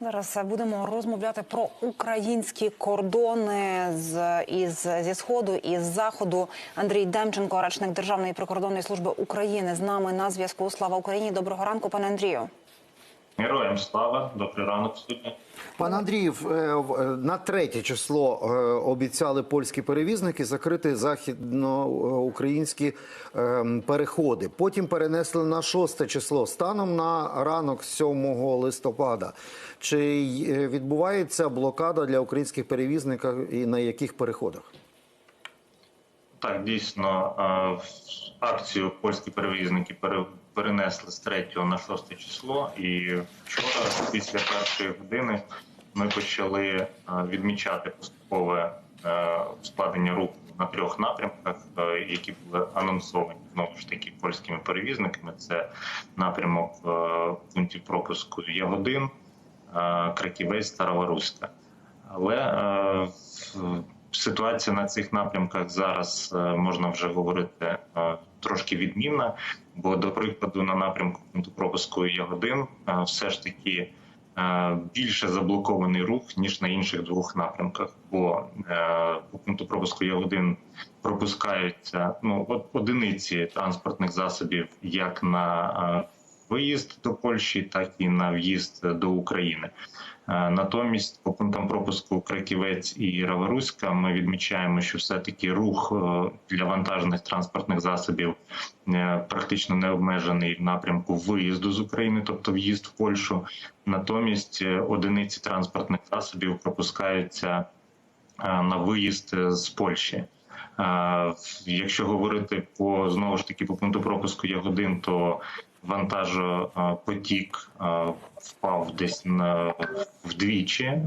Зараз будемо розмовляти про українські кордони з із зі сходу і з заходу. Андрій Демченко, речник Державної прикордонної служби України, з нами на зв'язку. Слава Україні! Доброго ранку, пане Андрію. Героям слава, добрий ранок сьогодні. Пан Андріїв, е, е, на третє число е, обіцяли польські перевізники закрити західноукраїнські е, переходи. Потім перенесли на шосте число станом на ранок 7 листопада. Чи відбувається блокада для українських перевізників і на яких переходах? Так, дійсно, в акцію польські перевізники пере- перенесли з 3 на 6 число. І вчора, після першої години, ми почали е, відмічати поступове е, складення руху на трьох напрямках, е, які були анонсовані знову ж таки польськими перевізниками. Це напрямок пунктів пропуску Ягодин, Краківець та Раваруська. Але ситуація на цих напрямках зараз е, можна вже говорити е, трошки відмінна. Бо, до прикладу, на напрямку пункту пропуску Ягодин е, все ж таки більше заблокований рух ніж на інших двох напрямках. Бо по пункту пропуску Ягодин пропускаються ну одиниці транспортних засобів як на виїзд до Польщі, так і на в'їзд до України. Е, Натомість, по пунктам пропуску Краківець і Раворуська, ми відмічаємо, що все-таки рух е, для вантажних транспортних засобів е, практично не обмежений в напрямку виїзду з України, тобто в'їзд в Польщу. Натомість одиниці транспортних засобів пропускаються на виїзд з Польщі. Якщо говорити по знову ж таки по пункту пропуску Ягодин, то вантажопотік е, впав десь на вдвічі е,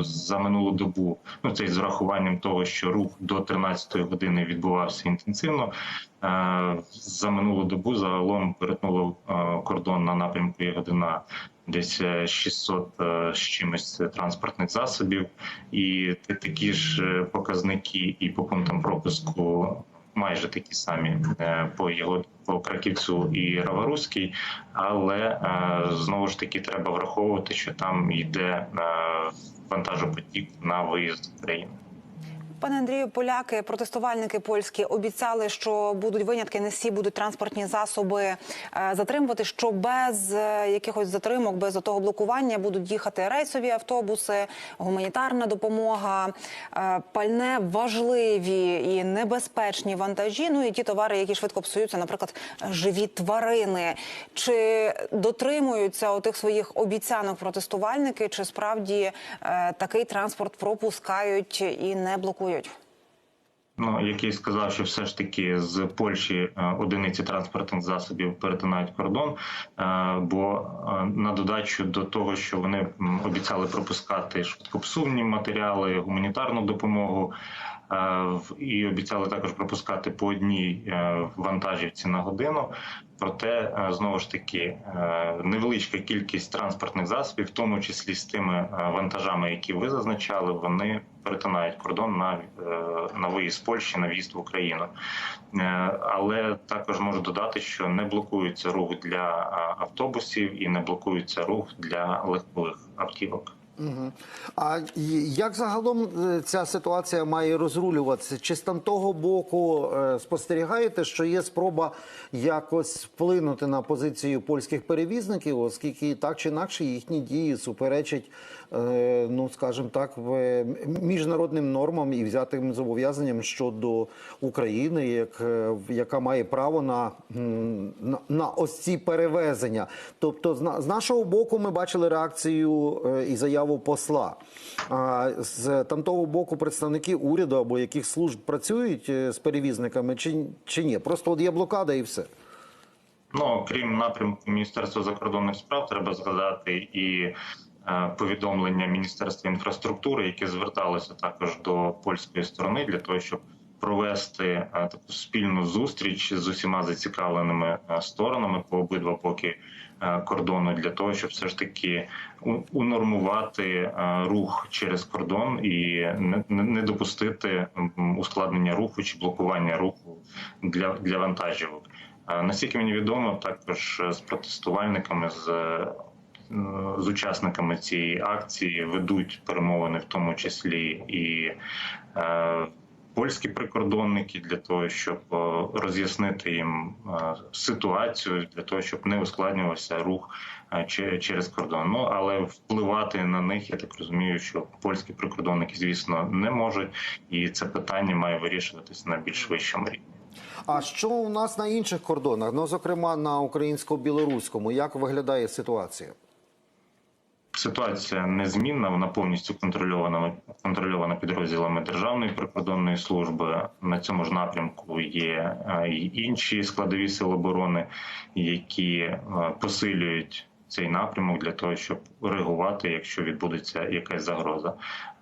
за минулу добу. Ну це з врахуванням того, що рух до 13-ї години відбувався інтенсивно. Е, За минулу добу загалом перетнуло кордон на напрямку Ягодина десь е, 600 е, з чимось транспортних засобів, і такі ж показники і по пунктам пропуску майже такі самі е, по його по Краківцю і Раваруській, але е, знову ж таки треба враховувати, що там йде е, вантажопотік на виїзд України. Пане Андрію, поляки, протестувальники польські обіцяли, що будуть винятки, не всі будуть транспортні засоби е, затримувати. Що без е, якихось затримок, без того блокування будуть їхати рейсові автобуси, гуманітарна допомога, е, пальне важливі і небезпечні вантажі. Ну і ті товари, які швидко псуються, наприклад, живі тварини. Чи дотримуються отих своїх обіцянок протестувальники, чи справді такий транспорт пропускають і не блокують? Ну, який сказав, що все ж таки з Польщі е, одиниці транспортних засобів перетинають кордон. е, Бо е, на додачу до того, що вони обіцяли пропускати швидкопсувні матеріали, гуманітарну допомогу. Е, І обіцяли також пропускати по одній е, вантажівці на годину. Проте е, знову ж таки невеличка кількість транспортних засобів, в тому числі з тими вантажами, які ви зазначали, вони перетинають кордон на, на виїзд з Польщі, на в'їзд в Україну. Але також можу додати, що не блокується рух для автобусів і не блокується рух для легкових автівок. Мгм. А як загалом е, ця ситуація має розрулюватися? Чи з того боку е, спостерігаєте, що є спроба якось вплинути на позицію польських перевізників, оскільки так чи інакше їхні дії суперечать, е, ну скажімо так, міжнародним нормам і взятим зобов'язанням щодо України, як, яка має право на, на, на ось ці перевезення? Тобто, з, нашого боку, ми бачили реакцію і заяву посла. А з там того боку представники уряду або яких служб працюють е, з перевізниками, чи, чи ні? Просто от є блокада і все. Ну, крім напрямку Міністерства закордонних справ, треба згадати і е, повідомлення Міністерства інфраструктури, яке зверталося також до польської сторони для того, щоб провести е, таку спільну зустріч з усіма зацікавленими сторонами по обидва боки кордону, для того, щоб все ж таки унормувати е, рух через кордон і не, допустити ускладнення руху чи блокування руху для, для вантажівок. Е, Наскільки мені відомо, також е, з протестувальниками з е, з учасниками цієї акції ведуть перемовини, в тому числі і е, польські прикордонники, для того, щоб е, роз'яснити їм е, ситуацію, для того, щоб не ускладнювався рух е, через кордон. Ну але впливати на них, я так розумію, що польські прикордонники, звісно, не можуть, і це питання має вирішуватися на більш вищому рівні. А що у нас на інших кордонах? Ну, зокрема, на українсько-білоруському, як виглядає ситуація? Ситуація незмінна, вона повністю контрольована контрольована підрозділами Державної прикордонної служби. На цьому ж напрямку є і й інші складові сил оборони, які е, посилюють цей напрямок для того, щоб реагувати, якщо відбудеться якась загроза.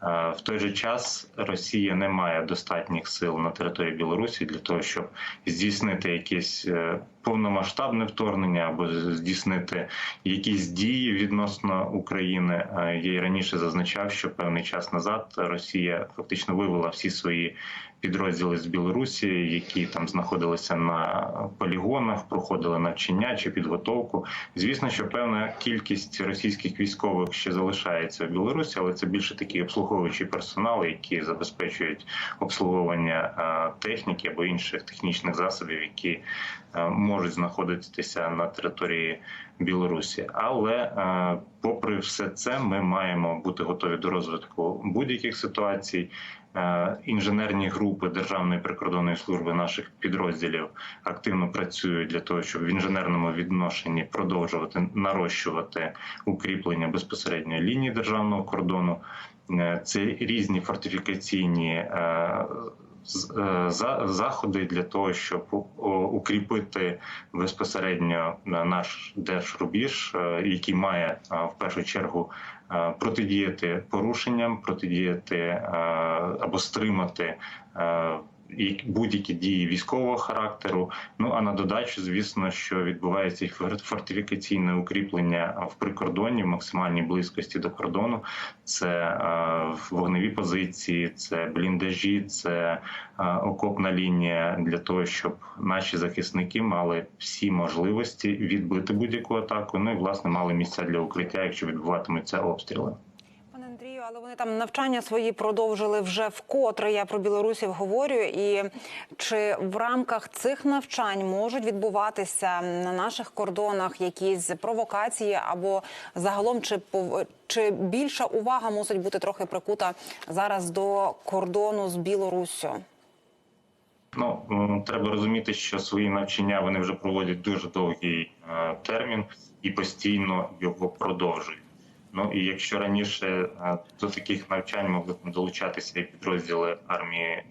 Е, В той же час Росія не має достатніх сил на території Білорусі для того, щоб здійснити якесь е, повномасштабне вторгнення або здійснити якісь дії відносно України. Е, Я й раніше зазначав, що певний час назад Росія фактично вивела всі свої підрозділи з Білорусі, які там знаходилися на полігонах, проходили навчання чи підготовку. Звісно, що певна кількість російських військових ще залишається в Білорусі, але це більше такий обслуговуючий персонал, які забезпечують обслуговування е, техніки або інших технічних засобів, які е, можуть знаходитися на території Білорусі. Але е, попри все це, ми маємо бути готові до розвитку будь-яких ситуацій. Інженерні групи Державної прикордонної служби наших підрозділів активно працюють для того, щоб в інженерному відношенні продовжувати нарощувати укріплення безпосередньо лінії державного кордону. Е, Це різні фортифікаційні е, е, заходи для того, щоб укріпити безпосередньо наш держрубіж, який має в першу чергу протидіяти порушенням, протидіяти або стримати. Будь-які дії військового характеру. Ну а на додачу, звісно, що відбувається і фор- фортифікаційне укріплення в прикордоні в максимальній близькості до кордону. Це е, вогневі позиції, це бліндажі, це е, окопна лінія для того, щоб наші захисники мали всі можливості відбити будь-яку атаку. Ну і власне мали місця для укриття, якщо відбуватимуться обстріли. Але вони там навчання свої продовжили вже вкотре. Я про білорусів говорю. І чи в рамках цих навчань можуть відбуватися на наших кордонах якісь провокації, або загалом чи чи більша увага мусить бути трохи прикута зараз до кордону з Білоруссю? Ну треба розуміти, що свої навчання вони вже проводять дуже довгий е, термін і постійно його продовжують. Ну і якщо раніше е, до таких навчань могли долучатися і підрозділи армії е,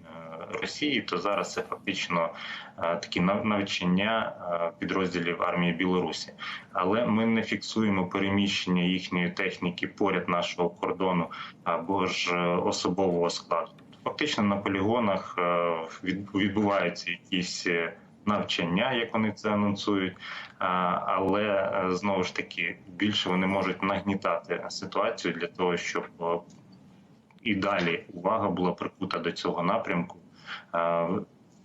Росії, то зараз це фактично е, такі нав- навчання підрозділів армії Білорусі. Але ми не фіксуємо переміщення їхньої техніки поряд нашого кордону або ж особового складу. Фактично на полігонах відбуваються якісь навчання, як вони це анонсують, але е, знову ж таки більше вони можуть нагнітати ситуацію для того, щоб е, і далі увага була прикута до цього напрямку.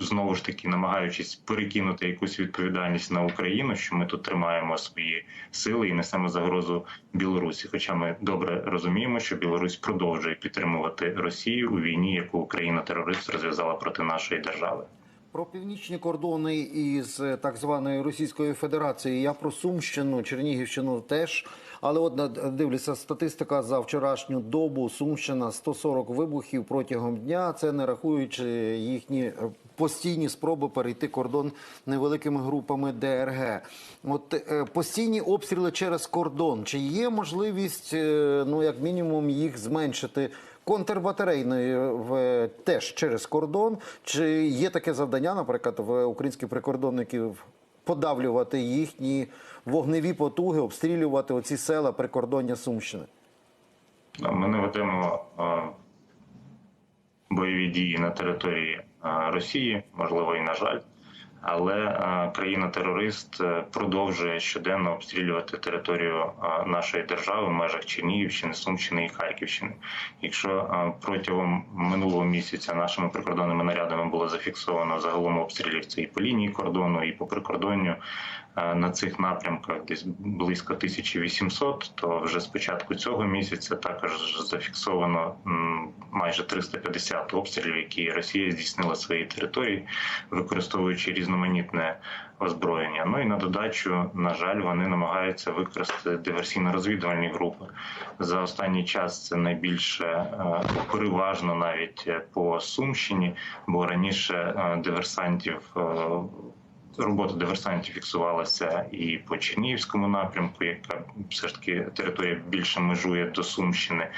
Знову ж таки, намагаючись перекинути якусь відповідальність на Україну, що ми тут тримаємо свої сили і несемо загрозу Білорусі. Хоча ми добре розуміємо, що Білорусь продовжує підтримувати Росію у війні, яку Україна терорист розв'язала проти нашої держави. Про північні кордони із е, так званої Російської Федерації. Я про Сумщину, Чернігівщину теж. Але от дивлюся, статистика за вчорашню добу Сумщина 140 вибухів протягом дня. Це не рахуючи їхні е, постійні спроби перейти кордон невеликими групами ДРГ. От е, постійні обстріли через кордон. Чи є можливість, е, ну як мінімум, їх зменшити? контрбатарейної в теж через кордон. Чи є таке завдання, наприклад, в українських прикордонників подавлювати їхні вогневі потуги, обстрілювати оці села прикордоння Сумщини? Ми не ведемо бойові дії на території Росії, можливо, і на жаль. Але країна-терорист е, продовжує щоденно обстрілювати територію нашої держави в межах Чернігівщини, Сумщини і Харківщини. Якщо протягом минулого місяця нашими прикордонними нарядами було зафіксовано загалом обстрілів це і по лінії кордону, і по прикордонню на цих напрямках десь близько 1800, то вже з початку цього місяця також зафіксовано майже 350 обстрілів, які Росія здійснила свої території, використовуючи різноманітне озброєння. Ну і на додачу, на жаль, вони намагаються використати диверсійно-розвідувальні групи. За останній час це найбільше е, переважно навіть е, по Сумщині, бо раніше е, диверсантів. Робота диверсантів фіксувалася і по Чернігівському напрямку, яка все ж таки територія більше межує до Сумщини,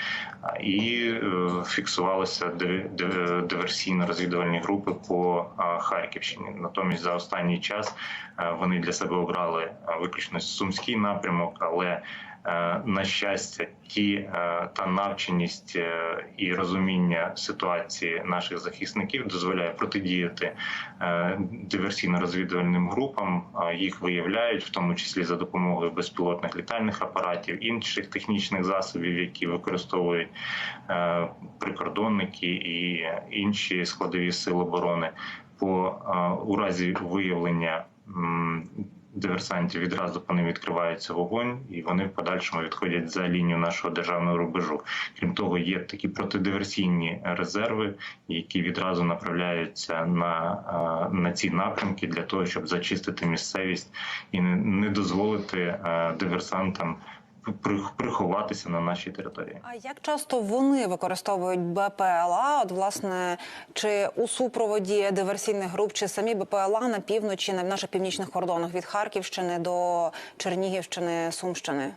і е, фіксувалися див- див- диверсійно-розвідувальні групи по Харківщині. Натомість за останній час е, вони для себе обрали виключно сумський напрямок, але на щастя, ті е, та навченість е, і розуміння ситуації наших захисників дозволяє протидіяти е, диверсійно-розвідувальним групам. Е, Їх виявляють, в тому числі за допомогою безпілотних літальних апаратів, інших технічних засобів, які використовують е, прикордонники і інші складові сил оборони. По е, у разі виявлення диверсантів відразу по ним відкривається вогонь, і вони в подальшому відходять за лінію нашого державного рубежу. Крім того, є такі протидиверсійні резерви, які відразу направляються на, е, на ці напрямки для того, щоб зачистити місцевість і не, дозволити е, диверсантам приховатися на нашій території. А як часто вони використовують БПЛА? От власне, чи у супроводі диверсійних груп, чи самі БПЛА на півночі, на наших північних кордонах від Харківщини до Чернігівщини, Сумщини?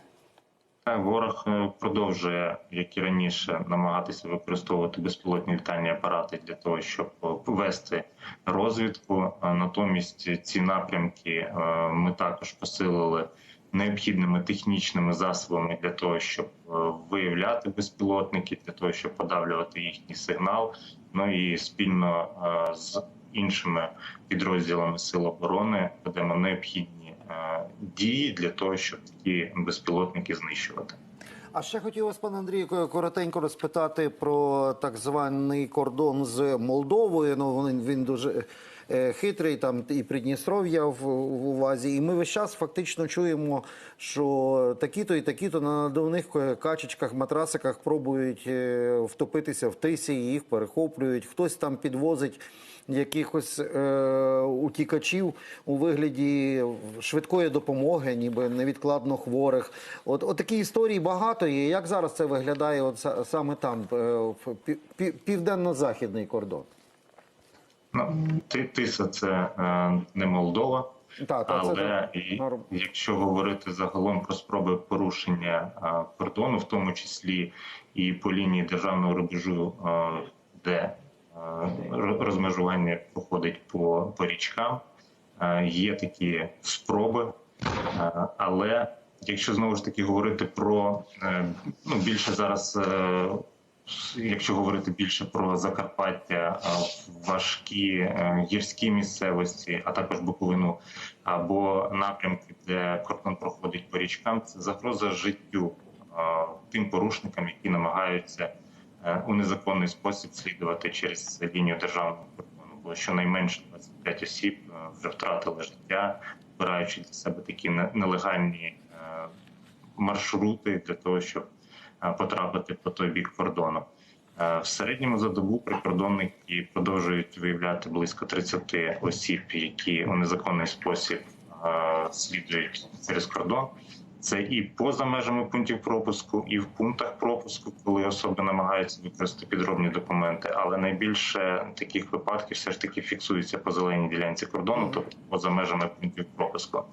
Так, ворог е, продовжує, як і раніше, намагатися використовувати безпілотні літальні апарати для того, щоб е, вести розвідку. Е, Натомість ці напрямки е, ми також посилили необхідними технічними засобами для того, щоб е, виявляти безпілотники, для того, щоб подавлювати їхній сигнал. Ну і спільно е, з іншими підрозділами сил оборони ведемо необхідні е, дії для того, щоб такі безпілотники знищувати. А ще хотів вас, пане Андрію, коротенько розпитати про так званий кордон з Молдовою. Ну він, він дуже хитрий, там і Придністров'я в, в увазі. І ми весь час фактично чуємо, що такі-то і такі-то на надувних качечках, матрасиках пробують е, втопитися в тисі, їх перехоплюють. Хтось там підвозить якихось е, утікачів у вигляді швидкої допомоги, ніби невідкладно хворих. От, от такі історії багато є. Як зараз це виглядає от саме там, е, південно-західний кордон? Ну, Ти- Тиса це е, не Молдова, Та, та, але так. і, якщо говорити загалом про спроби порушення е, кордону, в тому числі і по лінії державного рубежу, е, де е, розмежування проходить по, по річкам, е, є такі спроби, Е, але якщо знову ж таки говорити про ну більше зараз. Якщо говорити більше про Закарпаття, важкі е, гірські місцевості, а також Буковину або напрямки, де кордон проходить по річкам, це загроза життю тим порушникам, які намагаються е, у незаконний спосіб слідувати через лінію державного кордону. Бо щонайменше 25 осіб е, вже втратили життя, збираючи для себе такі нелегальні маршрути для того, щоб потрапити по той бік кордону. Е, В середньому за добу прикордонники продовжують виявляти близько 30 осіб, які у незаконний спосіб е, слідують через кордон. Це і поза межами пунктів пропуску, і в пунктах пропуску, коли особи намагаються використати підробні документи. Але найбільше таких випадків все ж таки фіксується по зеленій ділянці кордону, тобто поза межами пунктів пропуску.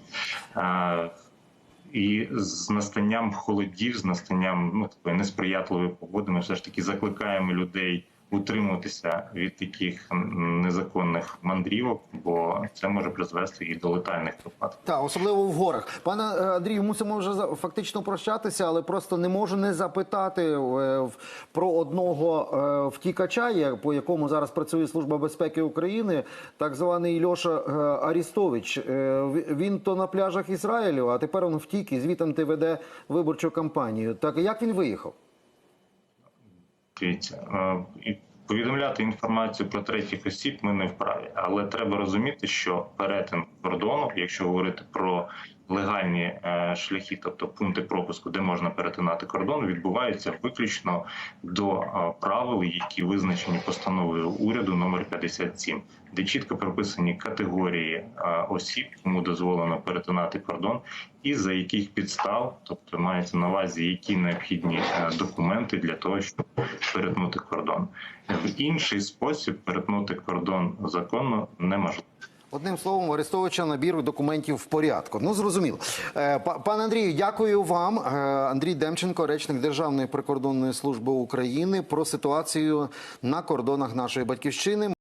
І з настанням холодів, з настанням ну такої несприятливої погоди, ми все ж таки закликаємо людей утримуватися від таких незаконних мандрівок, бо це може призвести і до летальних випадків. Так, особливо в горах. Пане е, Андрію, мусимо вже фактично прощатися, але просто не можу не запитати е, про одного е, втікача, по якому зараз працює Служба безпеки України, так званий Льоша Арістович. Він то на пляжах Ізраїлю, а тепер він втік і звітом ти веде виборчу кампанію. Так як він виїхав? Дивіться, е, Повідомляти інформацію про третіх осіб ми не вправі, але треба розуміти, що перетин кордону, якщо говорити про легальні е, шляхи, тобто пункти пропуску, де можна перетинати кордон, відбувається виключно до е, правил, які визначені постановою уряду номер 57, де чітко прописані категорії е, осіб, кому дозволено перетинати кордон, і за яких підстав, тобто мається на увазі, які необхідні документи для того, щоб перетнути кордон. В інший спосіб перетнути кордон законно неможливо. Одним словом, Арестовича набір документів в порядку. Ну зрозуміло. Е, па- Пане Андрію, дякую вам. Е, Андрій Демченко, речник Державної прикордонної служби України, про ситуацію на кордонах нашої батьківщини.